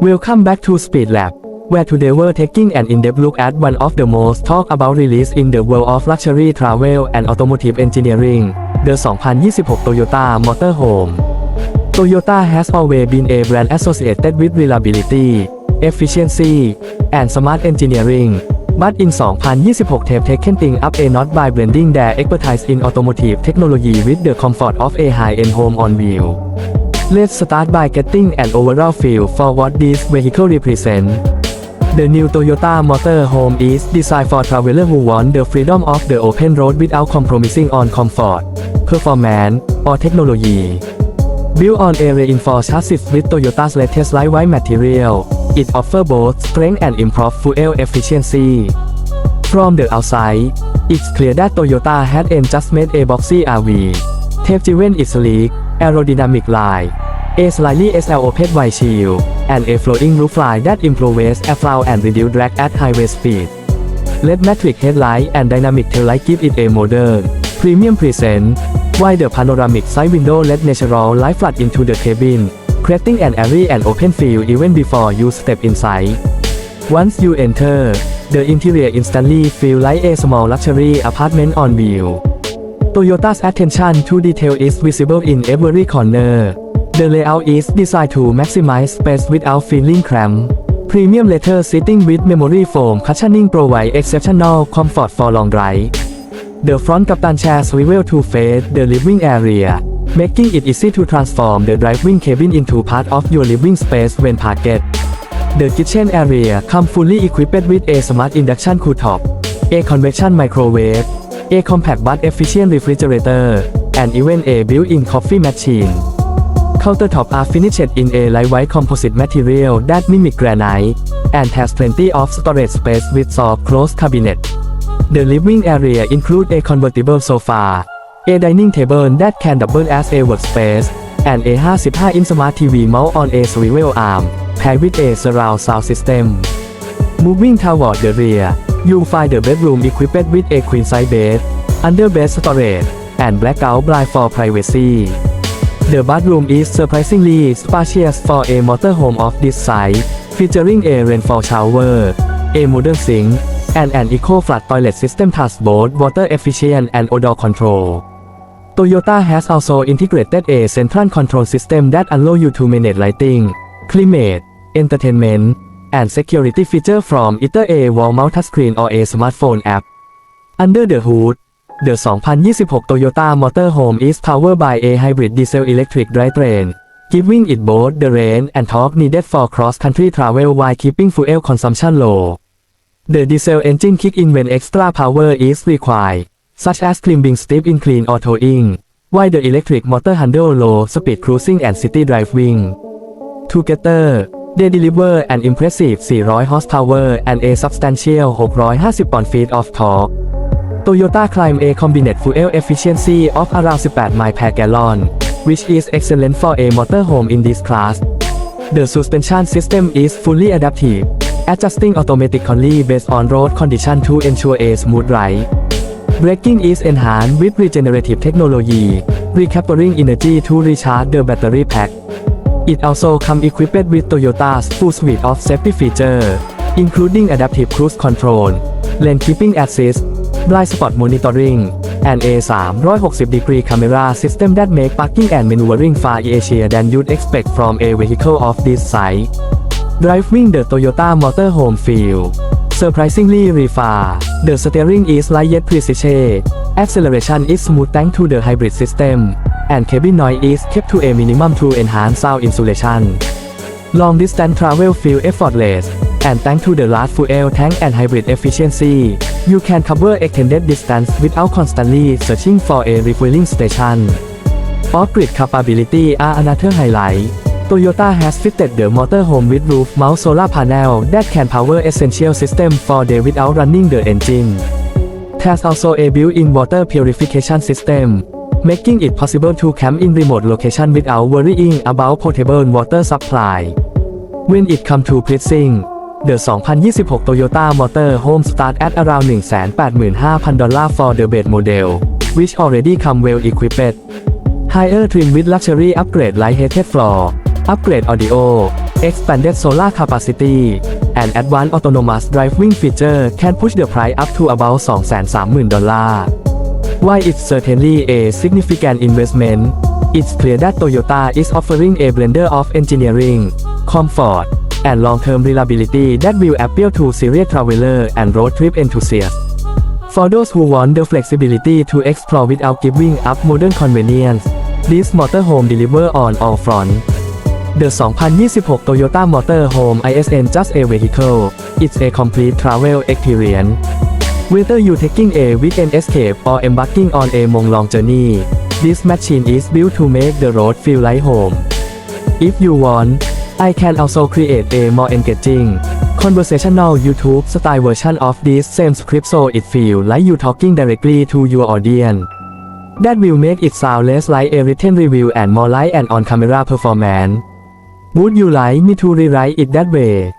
Welcome back to Speed Lab, where today we're taking an in-depth look at one of the most talked about release in the world of luxury travel and automotive engineering, the 2026 Toyota Motorhome. Toyota has always been a brand associated with reliability, efficiency, and smart engineering. But in 2026 they've taken things up a notch by blending their expertise in automotive technology with the comfort of a high-end home on wheel. Let's start by getting an overall feel for what this vehicle represents. The new Toyota Motorhome is designed for travelers who want the freedom of the open road without compromising on comfort, performance, or technology. Built on a reinforced chassis with Toyota's latest lightweight material, it offers both strength and improved fuel efficiency. From the outside, it's clear that Toyota had just made a boxy RV. They've driven its sleek, aerodynamic line, a slightly SL open windshield, and a floating roofline that improves airflow and reduce drag at highway speed. LED matrix headlight and dynamic taillight give it a modern, premium present, while the panoramic side window let natural light flood into the cabin, creating an airy and open feel even before you step inside. Once you enter, the interior instantly feels like a small luxury apartment on wheel. Toyota's attention to detail is visible in every corner. The layout is designed to maximize space without feeling cramped. Premium leather seating with memory foam cushioning provide exceptional comfort for long drive. The front captain chair swivel to face the living area, making it easy to transform the driving cabin into part of your living space when parked. The kitchen area come fully equipped with a smart induction cooktop, a convection microwave, a compact but efficient refrigerator, and even a built-in coffee machine. Countertop are finished in a lightweight composite material that mimic granite, and has plenty of storage space with soft closed cabinet. The living area includes a convertible sofa, a dining table that can double as a workspace, and a 55-inch smart TV mount on a swivel arm, paired with a surround sound system. Moving toward the rear, you'll find the bedroom equipped with a queen-size bed, under-bed storage, and blackout blind for privacy. The bathroom is surprisingly spacious for a motorhome of this size, featuring a rainfall shower, a modern sink, and an eco-flat toilet system that's both water efficient and odor control. Toyota has also integrated a central control system that allow you to manage lighting, climate, entertainment, and security features from either a wall mount touchscreen or a smartphone app. Under the hood, the 2026 Toyota Motorhome is powered by a hybrid diesel-electric drivetrain, giving it both the range and torque needed for cross-country travel while keeping fuel consumption low. The diesel engine kick in when extra power is required, such as climbing steep incline or towing, while the electric motor handle low speed cruising and city driving. Together, they deliver an impressive 400 horsepower and a substantial 650 pound-feet of torque. Toyota Climb a combined fuel efficiency of around 18 miles per gallon, which is excellent for a motorhome in this class. The suspension system is fully adaptive, adjusting automatically based on road condition to ensure a smooth ride. Braking is enhanced with regenerative technology, recapturing energy to recharge the battery pack. It also comes equipped with Toyota's full suite of safety features, including adaptive cruise control, lane keeping assist, blind spot monitoring, and a 360-degree camera system that make parking and maneuvering far easier than you'd expect from a vehicle of this size. Driving the Toyota Motorhome feel surprisingly refined. The steering is light yet precise. Acceleration is smooth thanks to the hybrid system, and cabin noise is kept to a minimum to enhance sound insulation. Long distance travel feel effortless, and thanks to the large fuel tank and hybrid efficiency, you can cover extended distance without constantly searching for a refueling station. Off-grid capability are another highlight. Toyota has fitted the motorhome with roof-mount solar panel that can power essential system for day without running the engine. There's also a built-in water purification system, making it possible to camp in remote location without worrying about potable water supply. When it comes to pricing, the 2026 Toyota Motorhome start at around 185,000 dollar for the base model, which already come well equipped. Higher trim with luxury upgrade like heated floor, upgrade audio, expanded solar capacity, and advanced autonomous driving feature can push the price up to about 230,000ดอลลาร์ While it's certainly a significant investment, it's clear that Toyota is offering a blender of engineering, comfort, and long-term reliability that will appeal to serious traveler and road trip enthusiasts. For those who want the flexibility to explore without giving up modern convenience, this motorhome deliver on all fronts. The 2026 Toyota Motorhome ISN just a vehicle, it's a complete travel experience. Whether you're taking a weekend escape or embarking on a month-long journey, this machine is built to make the road feel like home. If you want, I can also create a more engaging, conversational YouTube style version of this same script so it feels like you talking directly to your audience. That will make it sound less like a written review and more like an on-camera performance. Would you like me to rewrite it that way?